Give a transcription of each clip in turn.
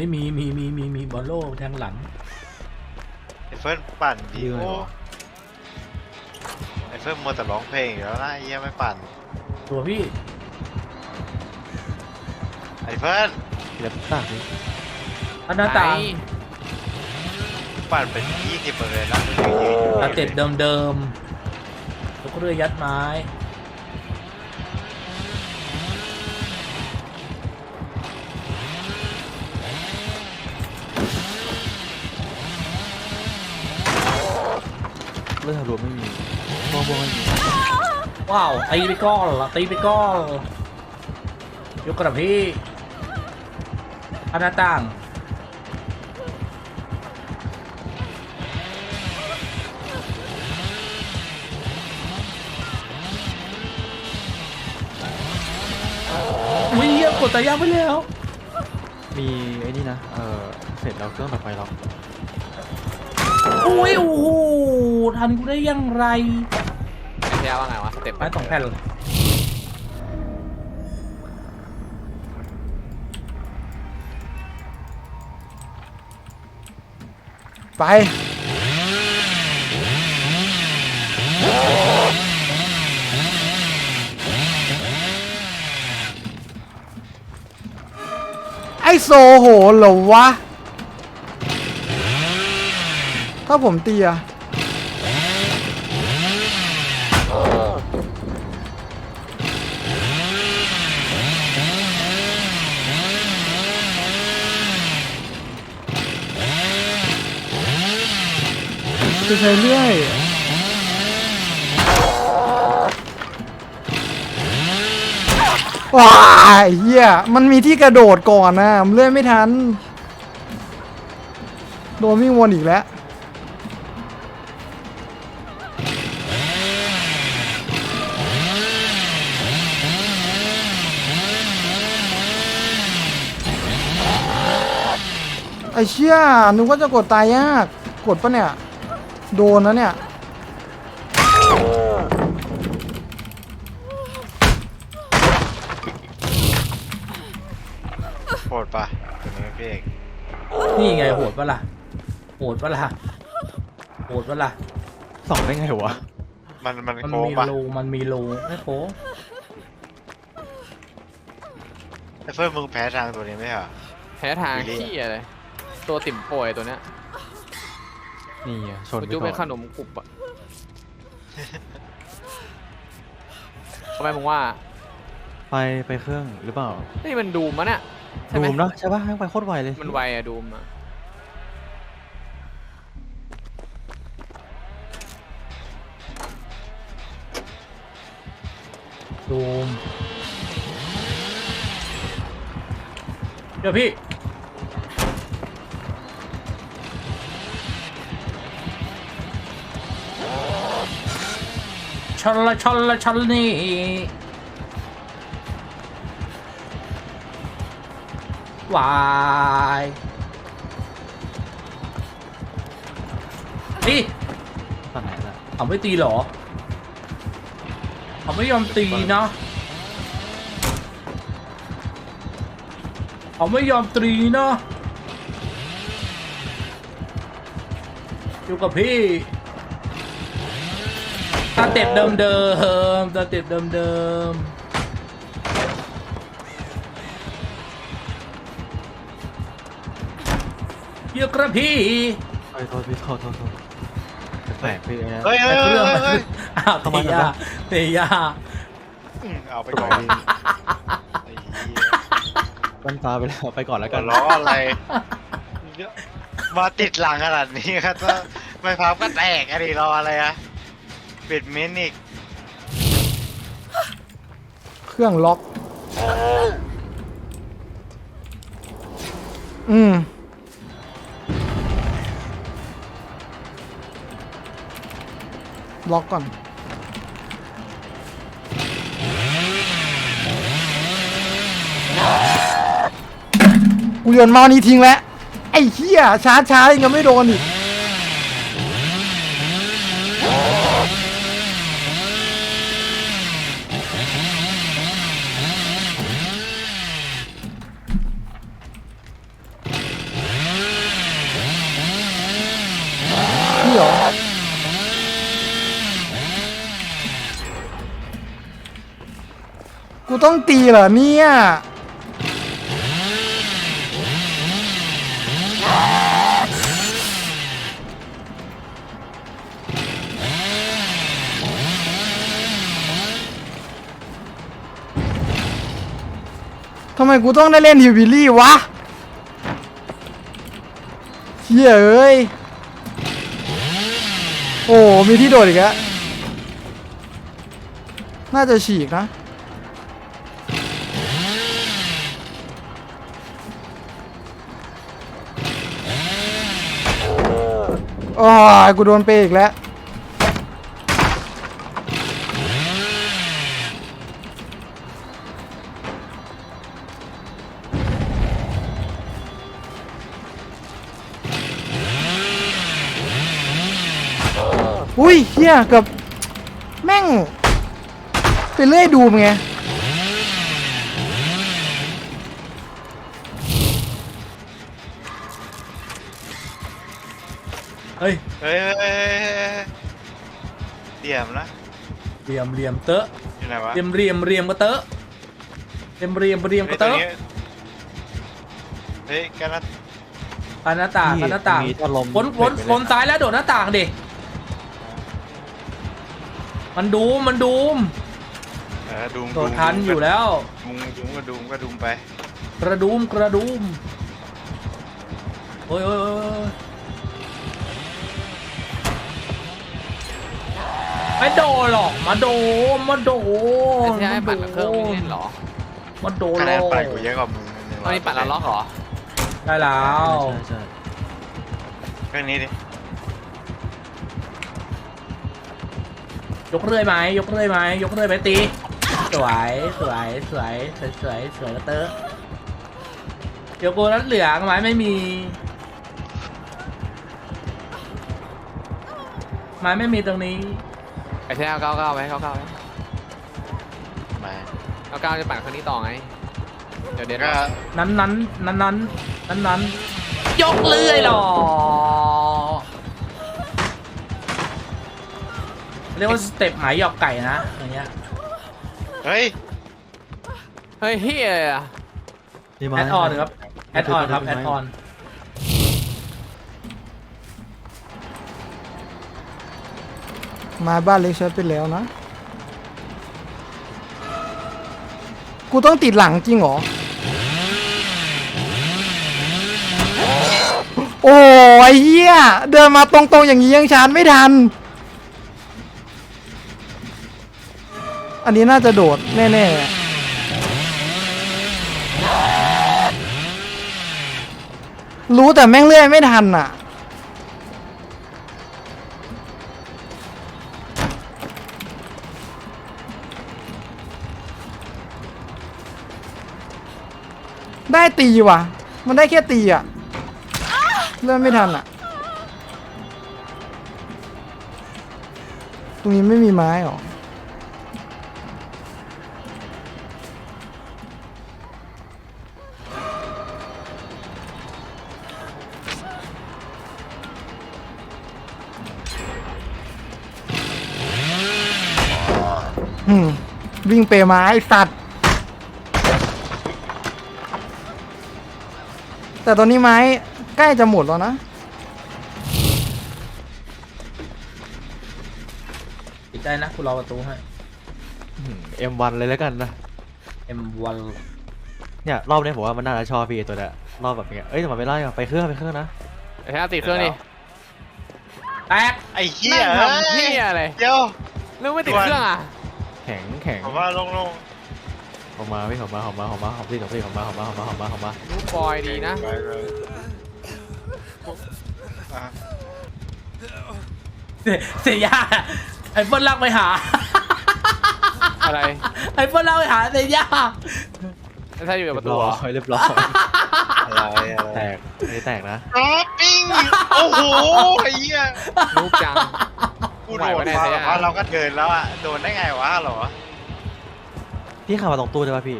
ฮ้ยมีมีมีมีมีบอลโล่แทงหลังไอ้เฟิร์นปั่นดียืนโอ้ไอ้เฟิร์นมัวแต่ร้องเพลงอยู่แล้วนะไอ้เหี้ยไม่ปั่น ตัวพี่ไอ้เฟิร์นเดี๋ยวตากดิอันหน้าต่างปั่นเป็นยี่สิบเปอร์เซ็นต์แล้วมึงยืนอยู่ตาเต็ดเดิมๆแล้วก็เรื่อยยัดไม้ ลือดรวมไม่มีมองมองไม่มีว้าวตีไปก้อนละตีไปก้อนยกกระพี่อันหน้าต่างอุ้ยเหี้ยกดตายากไปแล้ว มีไอ้นี่นะ เออเสร็จแล้วเครื่องตัดไฟล็อกอุ้ยโอ้โห ทันกูได้ยังไงไอ้เจ้าว่าไงวะสเต็ปไม้สองแผ่นเลยไป ไอโซโหเหรอวะ ถ้าผมตีอะ จะใช้เรื่อยว้าเฮียมันมีที่กระโดดก่อนนะมันเลื่อนไม่ทัน โดนวิ่งวนอีกแล้ว ไอ้เชี่ยนึกว่าจะกดตายยาก กดปะเนี่ย โดนนะเนี่ย โหดปะตัวนี้พี่เอกนี่ไงโหดปะล่ะโหดปะล่ะโหดปะล่ะสองได้ไงวะ มันมันมันโค้งมีปะรูมันมีรูไม่โค้งไอ้เฟิร์นมึงแพ้ทางตัวนี้ไหมเหรอแพ้ทางขี้อะไรตัวติ่มป่วยตัวเนี้ย นี่ไงชนมันไปจุ๊บเป็นขก่อนนมกรุบอะทำไมมึงว่าไปไปเครื่องหรือเปล่านี่มันดูมมะเนี่ยใช่ไหมดูมเนอะใช่ปะแม่งไปโคตรไวเลยมันไวอะดูมอะดูมเดี๋ยวพี่ ชันละชันละชันนี่วายนี่ตอนไหนล่ะเขาไม่ตีเหรอเขาไม่ยอมตีนะเขาไม่ยอมตีนะอยู่กับพี่ ตาเต็บเดิมเดิมๆตาเต็บเดิมเดิมๆอยู่กับพี่เอ้ยโทษพี่โทษโทษโทษแปลกพี่นะเฮ้ยไปเฮ้ยเคเฮ้รื่องยไปเฮ้ยอ้าวเข้าเตมาย่าเข้ามาเตย่าอืมเอาไปก่อนไอ้เหี้ยต้นตาไปแล้วไปก่อนแล้วกักันนล้ออะไรมาติดหลังขนาดนี้ครับว่าไม่พับก็แตกอะดิรออะไรอะ ปิดมินอีกเครื่องล็อก อืม ล็อกก่อน กูโยนเมาส์นี้ทิ้งแล้ว ไอ้เหี้ยช้าช้ายังไม่โดนอีก กูต้องตีเหรอเนี่ยทำไมกูต้องได้เล่นฮิวบิลลี่วะเฮ้ยเอ้ย โอ้ มีที่โดดอีกแล้วน่าจะฉีกนะ โอ้ยกูโดนเปอีกแล้ว อุ้ยเฮียเกับ แม่ง ไปเรื่อยดูมไง เฮ้ยเฮ้ยเฮ้ยเฮ้ยเฮ้ยเดี่ยมนะเหลี่ยมเหลี่ยมเตอะอยู่ไหนวะเหลี่ยมเหลี่ยมเหลี่ยมก็เตอะเหลี่ยมเหลี่ยมเหลี่ยมก็เตอะเฮ้ยกันนะกันหน้าต่างกันหน้าต่างมีถ้าลมวนวนวนซ้ายแล้วโดดหน้าต่างดิมันดูมมันดูมเออดูมโดดทันอยู่แล้วดูมดูมก็ดูมก็ดูมไปกระดุมกระดุมโอ้ยโอ้ยโอ้ยโอ้ย ไม่โดนหรอก มาโดนมาโดนไอ้ที่ให้ปั่นกับเครื่องวิ่งเล่นเหรอ มาโดนคะหแนรนอกปั่นกูเยอะกว่ามึงตอนนี้ปั่นแล้วล็อกเหรอ ได้แล้วใช่ใช่เครื่องนี้ดิ ยกเรื่อยไหมยกเรื่อยไหมยกเรื่อยไหมตี สวยสวยสวยสวยสวยสวยกระเตอะเดี๋ยวกูนัดเหลืองไม้ไม่มีไม้ไม่มีตรงนี้ ไอ้ที่เอาเก้าเก้าไว้เก้าเก้าไว้มาเก้าเก้าจะปั่นเครื่องนี้ต่อไง เดี๋ยวเดี๋ยวก็นั้นนั้นนั้นนั้นนั้นนั้นยกเลื่อยหรอเรียกว่าสเต็ปหมายหยอกไก่นะอย่างเงี้ยเฮ้ยเฮ้ยเฮียนี่แอดออนครับแอดออนครับแอดออน มาบ้านเล็กเชิร์ตไปแล้วนะ กูต้องติดหลังจริงเหรอ โอ้ยเฮียเดินมาตรงๆอย่างนี้ยังชาร์จไม่ทัน อันนี้น่าจะโดดแน่ๆรู้แต่แม่งเลื่อยไม่ทันอะ ได้ตีว่ะ มันได้แค่ตีอะ เลื่อนไม่ทันอะ ตรงนี้ไม่มีไม้หรออืมวิ่งเปไม้สัตว์ แต่ตอนนี้ไม้ใกล้จะหมดแล้วนะติดใจนะกูรอประตูให้เอ็มวันเลยแล้วกันนะ M1 เนี่ยรอบนี้ผมว่ามันน่าจะชอบพี่ไอ้ตัวเนี้ยรอบแบบเนี้ยเอ้ยแต่มันไม่ไล่อะไปเครื่องไปเครื่องนะไอ้ที่เอาติดเครื่องนี่แตกไอ้เหี้นั่ยงทำเฮียอะไรเดี๋ยวนึกไม่ติดเครื่องอะแข็งแข็งผมว่าลงลง ออกมาวิ่ออกมาออกมาออกมาออกวิ่ออกวิ่ออกมาออกมาออกมาออกมาออกมาลูกบอยดีนะเสียยาไอ้เปิ้ลลากไปหา อะไรไอ้เปิ้ลลากไปหาเสียยาไม่ใช่อยู่ในประตูเหรอเรียบร้อยอะไรแตกไม่แตกนะปิ้งโอ้โหไอ้เหี้ยลูกจัง กูโดนมาแบบเราก็เดินแล้วอะโดนได้ไงวะหรอ พี่ขับมาตรงตู้ได้ป่ะพี่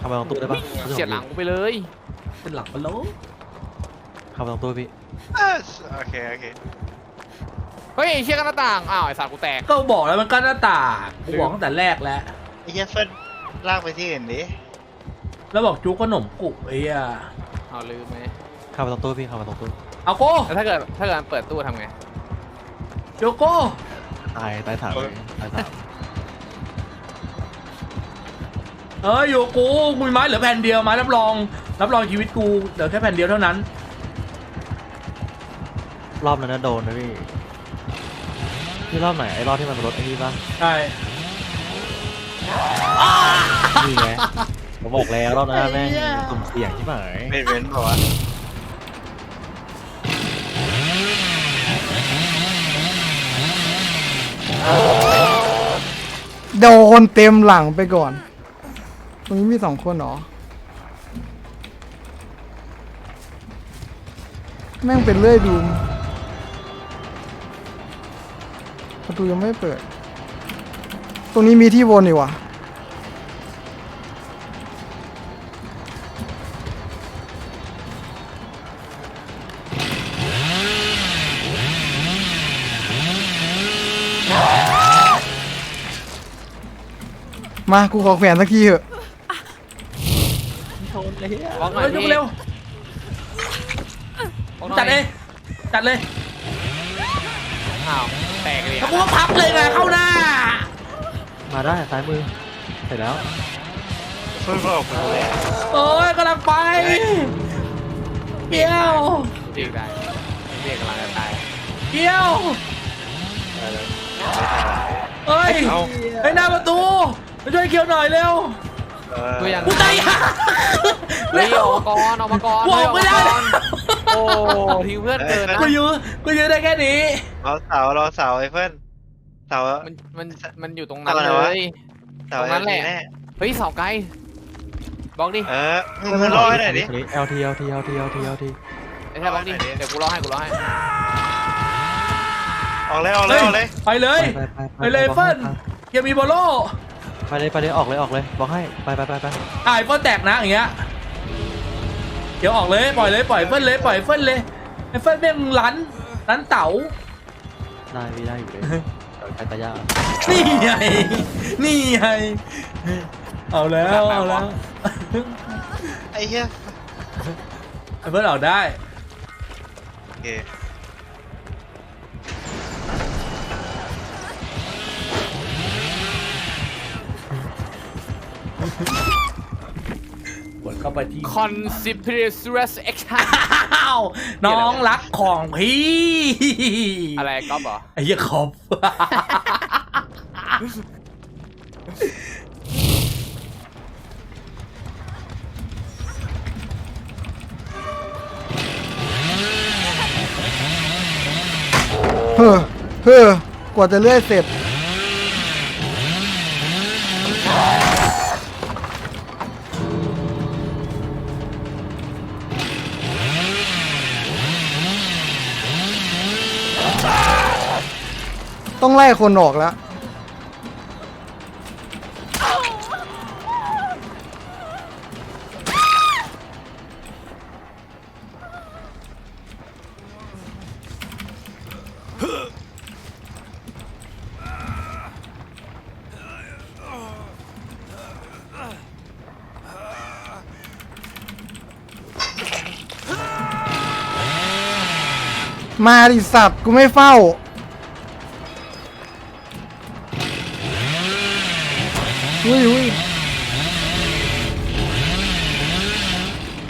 ขับมาตรงตู้ได้ป่ะเฉียดหลังกูไปเลยเป็นหลังมันโลขับมาตรงตู้พี่อะโอเคโอเคเฮ้ยไอ้เชี่ยกันหน้าต่างอ้าวไอ้สัตว์กูแตกก็บอกแล้วมันก็หน้าต่างกูบอกตั้งแต่แรกแล้วไอ้เหี้ยเฟิร์นลากไปที่อื่นดิแล้วบอกจุกขนมกุไอ้เหี้ยเอาลืมไหมเข้ามาตรงตู้พี่เข้ามาตรงตู้เอาโก้แล้วถ้าเกิดถ้าเกิดมันเปิดตู้ทำไงโยโก้ตายตายถามเลยตายถาม เออโยโก้กูมีไม้เหลือแผ่นเดียวไม้รับรองรับรองชีวิตกูเหลือแค่แผ่นเดียวเท่านั้น รอบนั้นนะโดนนะพี่พี่รอบไหนไอ้รอบที่มันรถไอ้นี่ปะใช่นี่ไงผมบอกแล้วรอบนั้นนะแม่งกลุ่มเสี่ยงที่ไหนเป็นเว้นบอกว่าวะโดนเต็มหลังไปก่อน ตรงนี้มีสองคนเหรอ แม่งเป็นเลื่อยดูม ประตูยังไม่เปิด ตรงนี้มีที่วนอีกว่ะมา กูขอแขวนสักทีเถอะ บล็อกหน่เฮ้อยยจุกพี่เร็วบล็อกหน่อจัดเลย จัดเลยอ้าวแตกเลยแล้วกูก็พับเลยไงเข้าหน้า มาได้ซ้ายมือเสร็จแล้วเพิ่งบอกกูเลยโอ้ยกำลังไปเกี้ยวเรียกได้เรียกกำลังจะตายเกี้ยวเฮ้ยเอาไอ้หน้าประตูมาช่วยเกี้ยวหน่อยเร็ว เออตัวอย่างกูตายห่าเฮ้ยเร็วออกมาก่อนออกมาก่อนกูออกไม่ได้เฮ้ยออกมาก่อนโอ้ทิ้งเพื่อนเกินนะกูยืนกูยืนได้แค่นี้เราเสาเราเสาไอ้เฟิร์นเสามันมันมันอยู่ตรงนั้นอะไรเลวะยเสาตรงนั้นแหละแน่เฮ้ยเสาไกลบล็อกดิเออมึงมึงรอให้หน่อยดิเอลทีเอลทีเอลทีเอลทีเอลทีไอ้แค่บล็อกดิไหนดิเดี๋ยวกูรอให้กูรอให้ออกเลยออกเลยออกเลยไปเลยไปไปไปเลยเฟิร์นอย่ามีโบโล ไปเลยไปเลยออกเลยออกเลยบอกให้ไปไปไปไปอ่ายเฟิร์นแตกนะอย่างเงี้ยเดี๋ยวออกเลยปล่อยเลยปล่อยเฟิร์นเลยปล่อยเฟิร์นเลยไอ้เฟิร์นแม่งลันลันเต๋าได้พี่ได้อยู่เลยใครตายากนี่ไงนี่ไงเอาแล้วเอาแล้วไอ้เหี้ยไอ้เฟิร์นออกได้โอเค กดเข้าไปที่ คอนซิเพรสเรสเอ็กซ์อ้าว น้องรักของพี่อะไรก๊อฟเหรอไอ้เหี้ยขอบ เฮ้อเฮ้อกว่าจะเลื่อยเสร็จ ต้องไล่คนออกแล้ว มาดิสัตว์กูไม่เฝ้า อุ้ยอุ้ย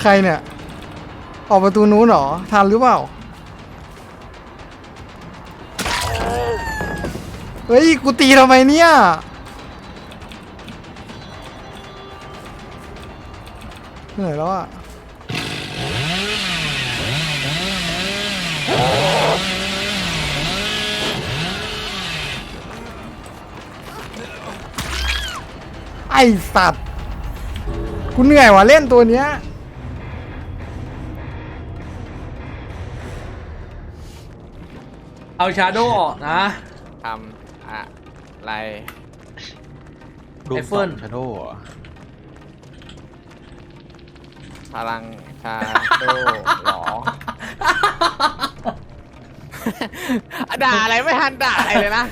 ใครเนี่ย ออกประตูนู้นเหรอ ทันหรือเปล่า เฮ้ย กูตีทำไมเนี่ย เหนื่อยแล้วอะ ไอสัตว์กูเหนื่อยว่ะเล่นตัวเนี้ยเอาชาโดว์ออกนะ ทำอะไรดูไอ้เฟิร์นชาโดว์พลังชาโดหรอ ด่าอะไรไม่ทันด่าอะไรเลยนะ